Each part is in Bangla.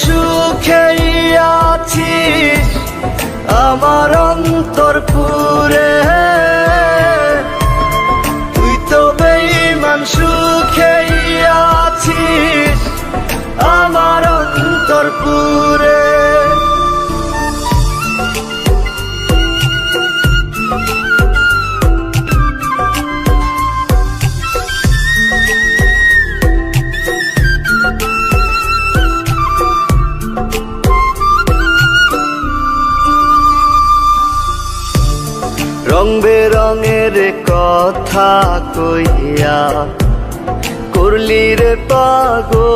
সুখেই আছিস আমার অন্তর পুরে। রং বেরঙের কথা কইয়া করলি রে পাগো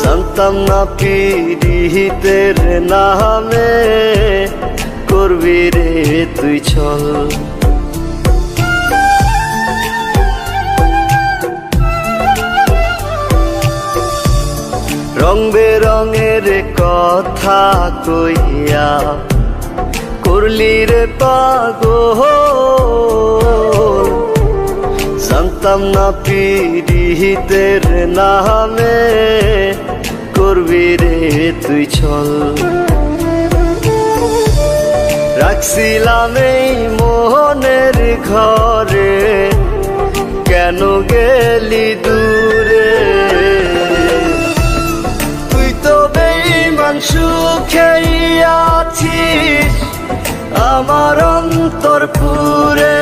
জানতাম না পিড়িতের নামে করবি রে তুই চল। রং বেরঙের কথা কইয়া করলি রে পাগো জানতাম না পিড়িতের নামে করবি রে তুই চল। রাখছিলাম এই মোহনের ঘরে, কেন গেলি দূরে? আমার অন্তর পুরে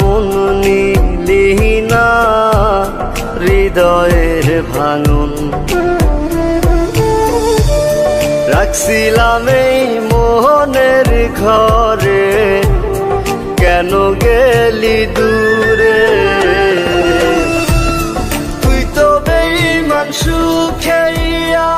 মন না, হৃদয়ের ভাঙন। রাখছিলাম এই মোহনের ঘরে, কেন গেলি দূরে? তুই তো বেইমান সুখেই আছিস আমার